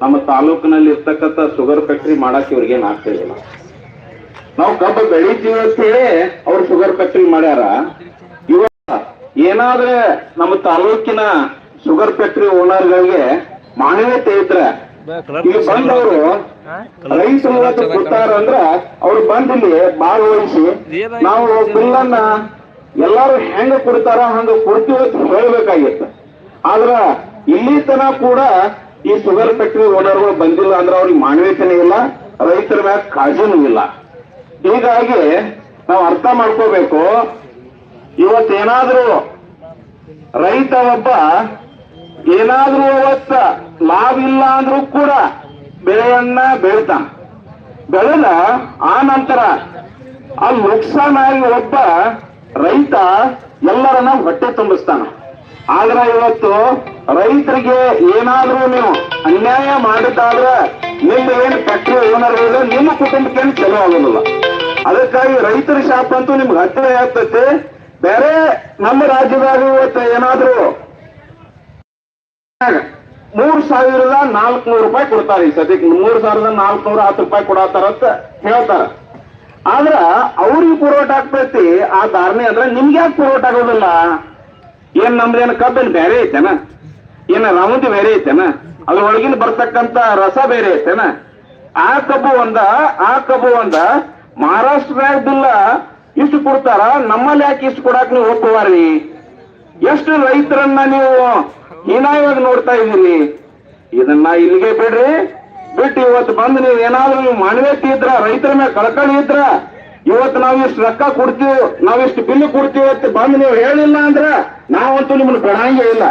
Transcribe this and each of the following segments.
ನಮ್ಮ ತಾಲೂಕಿನಲ್ಲಿ ಇರ್ತಕ್ಕಂತ ಶುಗರ್ ಫ್ಯಾಕ್ಟ್ರಿ ಮಾಡಕ್ ಇವ್ರಿಗೆ ಏನ್ ಇಲ್ಲ. ನಾವು ಕಬ್ಬು ಬೆಳಿತೀವಿ ಅಂತ ಹೇಳಿ ಅವ್ರು ಶುಗರ್ ಫ್ಯಾಕ್ಟ್ರಿ ಮಾಡ್ಯಾರ. ಇವ ಏನಾದ್ರೆ ನಮ್ಮ ತಾಲೂಕಿನ ಶುಗರ್ ಫ್ಯಾಕ್ಟ್ರಿ ಓನರ್ಗಳಿಗೆ ಮಾನ್ಯತೆ ಇದ್ರೆ ಇಲ್ಲಿ ಬಂದವರು ರೈತರ ಕೊಡ್ತಾರ ಅಂದ್ರ ಅವ್ರು ಬಂದ್ ಇಲ್ಲಿ ಭಾಗವಹಿಸಿ ನಾವು ಬಿಲ್ಲನ್ನ ಎಲ್ಲಾರು ಹೆಂಗ ಕೊಡ್ತಾರ ಹಂಗ ಕೊಡ್ತೀವಿ ಅಂತ ಹೇಳ್ಬೇಕಾಗಿತ್ತು. ಆದ್ರ ಇಲ್ಲಿ ತನ ಕೂಡ ಈ ಶುಗರ್ ಫ್ಯಾಕ್ಟ್ರಿ ಓನರ್ಗಳು ಬಂದಿಲ್ಲ ಅಂದ್ರೆ ಅವ್ರಿಗೆ ಮಾನವೀಯತೆನೇ ಇಲ್ಲ, ರೈತರ ಮ್ಯಾಗ ಕಾಳಜಿನೂ ಇಲ್ಲ. ಹೀಗಾಗಿ ನಾವು ಅರ್ಥ ಮಾಡ್ಕೋಬೇಕು, ಇವತ್ತೇನಾದ್ರೂ ರೈತ ಒಬ್ಬ ಏನಾದ್ರೂ ಅವತ್ತ ಲಾಭ ಇಲ್ಲ ಅಂದ್ರೂ ಕೂಡ ಬೆಳೆಯನ್ನ ಬೆಳಿತಾನ. ಬೆಳೆದ ಆ ನಂತರ ಆ ನುಕ್ಸಾನಾಗಿ ಒಬ್ಬ ರೈತ ಎಲ್ಲರನ್ನ ಹೊಟ್ಟೆ ತುಂಬಿಸ್ತಾನ. ಆದ್ರೆ ಇವತ್ತು ರೈತರಿಗೆ ಏನಾದ್ರೂ ನೀವು ಅನ್ಯಾಯ ಮಾಡಿದ್ದಾದ್ರೆ ನಿಮ್ಮ ಏನ್ ಫ್ಯಾಕ್ಟ್ರಿ ಓನರ್ ಇದೆ ನಿಮ್ಮ ಕುಟುಂಬಕ್ಕೇನು ಚಲೋ ಆಗೋದಿಲ್ಲ. ಅದಕ್ಕಾಗಿ ರೈತರ ಶಾಪ ಅಂತೂ ನಿಮ್ಗೆ ಹತ್ತಿರ ಆಗ್ತೈತೆ. ಬೇರೆ ನಮ್ಮ ರಾಜ್ಯದಾಗ ಇವತ್ತು ಏನಾದ್ರೂ ಮೂರ್ ಸಾವಿರದ ನಾಲ್ಕುನೂರು ರೂಪಾಯಿ ಕೊಡ್ತಾರೆ ಈ ಸದ್ಯಕ್ಕೆ. ಮೂರ್ ಸಾವಿರದ ನಾಲ್ಕುನೂರ ಹತ್ತು ರೂಪಾಯಿ ಕೊಡತಾರ ಅಂತ ಹೇಳ್ತಾರ. ಆದ್ರ ಅವ್ರಿಗೆ ಪುರೋಟ ಆಗ್ತೈತಿ. ಆ ಧಾರಣೆ ಅಂದ್ರೆ ನಿಮ್ಗೆ ಯಾಕೆ ಪುರೋಟ ಆಗೋದಿಲ್ಲ? ಏನ್ ನಮ್ದೇನು ಕಬ್ಬಿನ ಬೇರೆ ಐತೆನ? ಏನ ರೌಂಡ್ ಬೇರೆ ಐತೆನ? ಅದ್ರೊಳಗಿನ ಬರ್ತಕ್ಕಂತ ರಸ ಬೇರೆ ಐತೆನ? ಆ ಕಬ್ಬು ಒಂದ, ಆ ಕಬ್ಬು ಒಂದ, ಮಹಾರಾಷ್ಟ್ರದಾಗ ಬಿಲ್ಲ ಇಷ್ಟು ಕೊಡ್ತಾರ, ನಮ್ಮಲ್ಲಿ ಯಾಕೆ ಇಷ್ಟು ಕೊಡಾಕ್ ನೀವು ಒಪ್ಪುವಾರಿ ಎಷ್ಟು ರೈತರನ್ನ ನೀವು ಹೀನಾಯವಾಗಿ ನೋಡ್ತಾ ಇದ್ದೀರಿ? ಇದನ್ನ ಇಲ್ಲಿಗೆ ಬಿಡ್ರಿ. ಬಿಟ್ಟು ಇವತ್ತು ಬಂದು ನೀವು ಏನಾದ್ರೂ ನೀವು ಮಾನವೀಯತೆ ಇದ್ರ, ರೈತರ ಮೇಲೆ ಕಳಕಳಿ ಇದ್ರ, ಇವತ್ತು ನಾವು ಇಷ್ಟು ರೊಕ್ಕ ಕೊಡ್ತೀವಿ, ನಾವು ಇಷ್ಟು ಬಿಲ್ ಕೊಡ್ತೀವಿ ಅಂತ ಬಂದು ನೀವು ಹೇಳಿಲ್ಲ ಅಂದ್ರ ನಾವಂತೂ ನಿಮ್ಮನ್ನು ಬಿಡಂಗೇ ಇಲ್ಲ.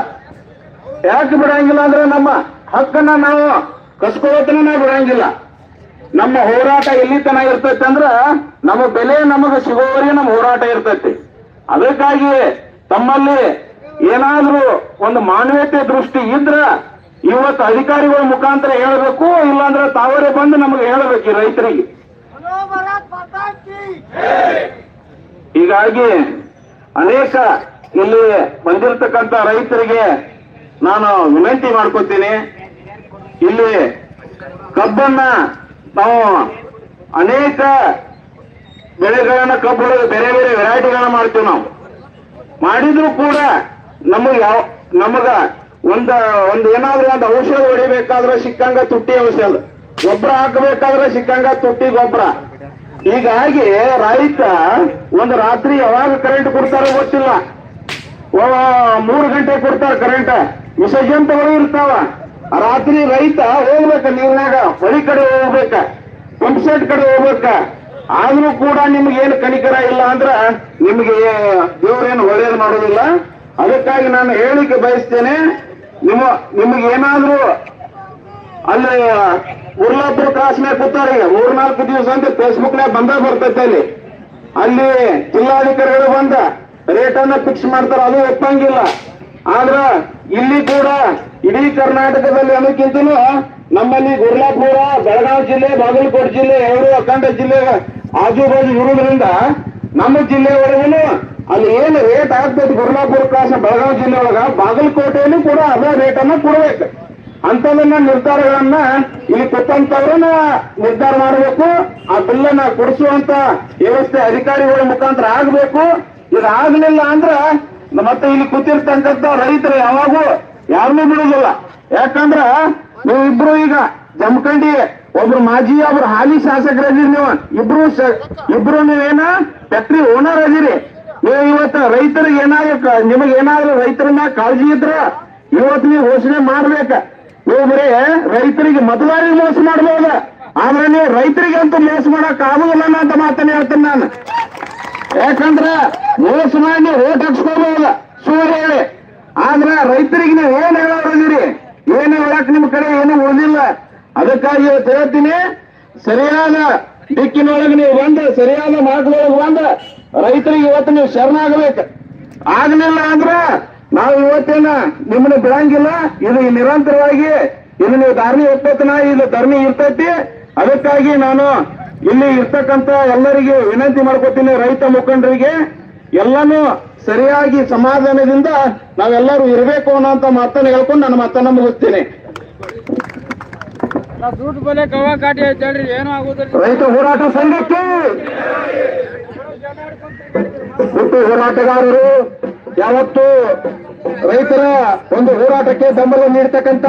ಯಾಕೆ ಬಿಡಂಗಿಲ್ಲ ಅಂದ್ರೆ ನಮ್ಮ ಹಕ್ಕನ್ನ ನಾವು ಕಸ್ಕೊಳ್ಳೋತನ ನಾವು ಬಿಡಂಗಿಲ್ಲ. ನಮ್ಮ ಹೋರಾಟ ಎಲ್ಲಿ ತನ ಇರ್ತೈತೆ ಅಂದ್ರ ನಮ್ಮ ಬೆಲೆ ನಮಗೆ ಸಿಗೋವರೆಗೆ ನಮ್ಮ ಹೋರಾಟ ಇರ್ತೈತಿ. ಅದಕ್ಕಾಗಿ ತಮ್ಮಲ್ಲಿ ಏನಾದ್ರೂ ಒಂದು ಮಾನವೀಯತೆ ದೃಷ್ಟಿ ಇದ್ರ ಇವತ್ತು ಅಧಿಕಾರಿಗಳ ಮುಖಾಂತರ ಹೇಳಬೇಕು ಇಲ್ಲಾಂದ್ರೆ ತಾವರೇ ಬಂದು ನಮಗೆ ಹೇಳಬೇಕು ರೈತರಿಗೆ. ಹೀಗಾಗಿ ಅನೇಕ ಇಲ್ಲಿ ಬಂದಿರತಕ್ಕಂತ ರೈತರಿಗೆ ನಾನು ವಿನಂತಿ ಮಾಡ್ಕೊತೀನಿ. ಇಲ್ಲಿ ಕಬ್ಬನ್ನ ನಾವು ಅನೇಕ ಬೆಳೆಗಳನ್ನ ಕಬ್ಬು, ಬೇರೆ ಬೇರೆ ವೆರೈಟಿಗಳನ್ನ ಮಾಡ್ತೀವಿ ನಾವು. ಮಾಡಿದ್ರು ಕೂಡ ನಮಗೆ ಯಾವ, ನಮಗ ಒಂದ, ಒಂದ್ ಏನಾದ್ರೂ ಒಂದು ಔಷಧ ಹೊಡಿಬೇಕಾದ್ರೆ ಸಿಕ್ಕಂಗ ತುಟ್ಟಿ ಔಷಧ. ಗೊಬ್ಬರ ಹಾಕಬೇಕಾದ್ರೆ ಸಿಕ್ಕಂಗ ತುಟ್ಟಿ ಗೊಬ್ಬರ. ಹೀಗಾಗಿ ರೈತ ಒಂದು ರಾತ್ರಿ ಯಾವಾಗ ಕರೆಂಟ್ ಕೊಡ್ತಾರೋ ಗೊತ್ತಿಲ್ಲ. ಮೂರು ಗಂಟೆ ಕೊಡ್ತಾರ ಕರೆಂಟ್ ವಿಸರ್ಜಂತಗಳು ಇರ್ತಾವ. ರಾತ್ರಿ ರೈತ ಹೋಗ್ಬೇಕ ನೀರ್ನಾಗ, ಹೊಳಿ ಕಡೆ ಹೋಗ್ಬೇಕ ಪಂಪ್ ಸೆಟ್ ಕಡೆ ಹೋಗ್ಬೇಕ. ಆದ್ರೂ ಕೂಡ ನಿಮ್ಗೆ ಏನು ಕನಿಕರ ಇಲ್ಲ ಅಂದ್ರ ನಿಮ್ಗೆ ದೇವ್ರೇನು ಒಳ್ಳೇದು ಮಾಡೋದಿಲ್ಲ. ಅದಕ್ಕಾಗಿ ನಾನು ಹೇಳಿಕೆ ಬಯಸ್ತೇನೆ, ನಿಮ್ಮ, ನಿಮ್ಗೆ ಏನಾದ್ರೂ ಅಲ್ಲಿ ಉರ್ಲಾಪುರ ಕ್ರಾಸ್ ಮೇಲೆ ಕೂತಾರ ಮೂರ್ನಾಲ್ಕು ದಿವಸ ಅಂತ ಫೇಸ್ಬುಕ್ ನಾಗ ಬಂದ ಬರ್ತೈತೆ ಅಲ್ಲಿ. ಅಲ್ಲಿ ಜಿಲ್ಲಾಧಿಕಾರಿಗಳು ಅನ್ನ ಫಿಕ್ಸ್ ಮಾಡ್ತಾರ ಅದು ಒಪ್ಪಂಗಿಲ್ಲ. ಆದ್ರ ಇಲ್ಲಿ ಕೂಡ ಇಡೀ ಕರ್ನಾಟಕದಲ್ಲಿ ಅನ್ನೋಕ್ಕಿಂತಲೂ ನಮ್ಮಲ್ಲಿ ಗುರ್ಲಾಪುರ, ಬೆಳಗಾವಿ ಜಿಲ್ಲೆ, ಬಾಗಲಕೋಟೆ ಜಿಲ್ಲೆ ಎರಡು ಅಖಂಡ ಜಿಲ್ಲೆ ಆಜು ಬಾಜು ಇರುವುದರಿಂದ ನಮ್ಮ ಜಿಲ್ಲೆ ಒಳಗೂ ಅಲ್ಲಿ ಏನು ರೇಟ್ ಆಗ್ಬೇಕು ಗುರ್ಲಾಪುರ ಕ್ರಾಸ್ ಬೆಳಗಾವಿ ಜಿಲ್ಲೆ ಒಳಗ, ಬಾಗಲಕೋಟೆಯಲ್ಲಿ ಕೂಡ ಅದೇ ರೇಟ್ ಅನ್ನ ಕೊಡ್ಬೇಕು. ಅಂತದನ್ನ ನಿರ್ಧಾರಗಳನ್ನ ಇಲ್ಲಿ ಕೊಟ್ಟಂತವ್ರನ್ನ ನಿರ್ಧಾರ ಮಾಡಬೇಕು. ಆ ಬಿಲ್ಲನ್ನ ಕೊಡಿಸುವಂತ ವ್ಯವಸ್ಥೆ ಅಧಿಕಾರಿಗಳ ಮುಖಾಂತರ ಆಗ್ಬೇಕು. ಇದಾಗ್ಲಿಲ್ಲ ಅಂದ್ರ ಮತ್ತೆ ಇಲ್ಲಿ ಕೂತಿರ್ತಕ್ಕಂಥ ರೈತರು ಯಾವಾಗೂ ಯಾರನ್ನೂ ಬಿಡುದಿಲ್ಲ ಯಾಕಂದ್ರ ನೀವು ಇಬ್ರು ಈಗ ಜಮಖಂಡಿ, ಒಬ್ರು ಮಾಜಿ, ಒಬ್ರು ಹಾಲಿ ಶಾಸಕರಾಗಿರಿ ನೀವು. ಇಬ್ರು ಇಬ್ರು ನೀವೇನ ಫ್ಯಾಕ್ಟ್ರಿ ಓನರ್ ಆಗಿರಿ ನೀವು ಇವತ್ತು ರೈತರಿಗೆ ಏನಾಗ ನಿಮಗೆ ಏನಾದ್ರು ರೈತರ ಮ್ಯಾಗ ಕಾಳಜಿ ಇದ್ರ ಇವತ್ತು ನೀವು ಘೋಷಣೆ ಮಾಡ್ಬೇಕ. ನೀವು ಬರೀ ರೈತರಿಗೆ ಮತದಾರರಿಗೆ ಮೋಸ ಮಾಡ್ಬೋದ. ಆದ್ರೆ ನೀವು ರೈತರಿಗೆ ಅಂತೂ ಮೋಸ ಮಾಡಕ್ ಆಗುದಿಲ್ಲ ಅಂತ ಮಾತನ್ನ ಹೇಳ್ತೇನೆ ನಾನು. ಯಾಕಂದ್ರ ಮೋಸ ಮಾಡಿ ಓಟ್ ಹಾಕ್ಸ್ಕೋಬಹುದು ಸುಳ್ಳು ಹೇಳಿ. ಆದ್ರೆ ರೈತರಿಗೆ ನೀವು ಏನ್ ಹೇಳೋದಿರಿ ಏನು ಹೇಳಕ್ ನಿಮ್ ಕಡೆ ಏನು ಉಳಿದಿಲ್ಲ. ಅದಕ್ಕಾಗಿ ಹೇಳ್ತೀನಿ, ಸರಿಯಾದ ದಿಕ್ಕಿನೊಳಗೆ ನೀವು ಬಂದು, ಸರಿಯಾದ ಮಾರ್ಗದೊಳಗೆ ಬಂದು ರೈತರಿಗೆ ಇವತ್ತು ನೀವು ಶರಣಾಗಬೇಕು. ಆಗ್ಲಿಲ್ಲ ಅಂದ್ರ ನಾವು ಇವತ್ತೇನ ನಿಮ್ಮನ್ನ ಬಿಡಂಗಿಲ್ಲ. ಇದು ನಿರಂತರವಾಗಿ ಇದು ನೀವು ಧರ್ಮಿ ಒಪ್ಪತ್ತನ ಇದು ಧರ್ಮಿ ಇರ್ತೈತಿ. ಅದಕ್ಕಾಗಿ ನಾನು ಇಲ್ಲಿ ಇರ್ತಕ್ಕಂತ ಎಲ್ಲರಿಗೆ ವಿನಂತಿ ಮಾಡ್ಕೊತೀನಿ ರೈತ ಮುಖಂಡರಿಗೆ. ಎಲ್ಲಾನು ಸರಿಯಾಗಿ ಸಮಾಧಾನದಿಂದ ನಾವೆಲ್ಲರೂ ಇರಬೇಕು ಅನ್ನೋಂತ ಮಾತನ್ನ ಹೇಳ್ಕೊಂಡು ನನ್ನ ಮಾತನ್ನ ಮುಗಿಸ್ತೇನೆ. ರೈತ ಹೋರಾಟ ಸಂಘಕ್ಕೆ! ಹುಟ್ಟು ಹೋರಾಟಗಾರರು ಯಾವತ್ತು ರೈತರ ಒಂದು ಹೋರಾಟಕ್ಕೆ ಬೆಂಬಲ ನೀಡತಕ್ಕಂತ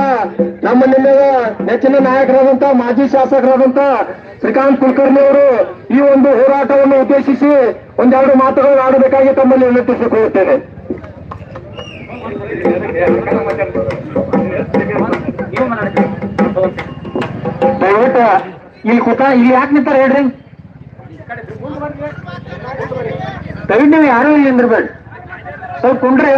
ನಮ್ಮ ನಿನ್ನೆಯ ನೆಚ್ಚಿನ ನಾಯಕರಾದಂತ ಮಾಜಿ ಶಾಸಕರಾದಂತ ಶ್ರೀಕಾಂತ್ ಕುಲಕರ್ಣಿ ಅವರು ಈ ಒಂದು ಹೋರಾಟವನ್ನು ಉದ್ದೇಶಿಸಿ ಒಂದೆರಡು ಮಾತುಗಳನ್ನು ಆಡಬೇಕಾಗಿ ತಮ್ಮಲ್ಲಿ ವಿನಂತಿಸಿಕೊಳ್ಳುತ್ತೇನೆ. ದಯವಿಟ್ಟು ಇಲ್ಲಿ ಕೂತ, ಇಲ್ಲಿ ಯಾಕೆ ನಿಂತಾರ ಹೇಳ್ರಿ? ದಯವಿಟ್ಟು ನೀವು ಯಾರು ಇಲ್ಲಿ ಬೇಡ ಸ್ವಲ್ಪ ಕುಂಡ್ರೆ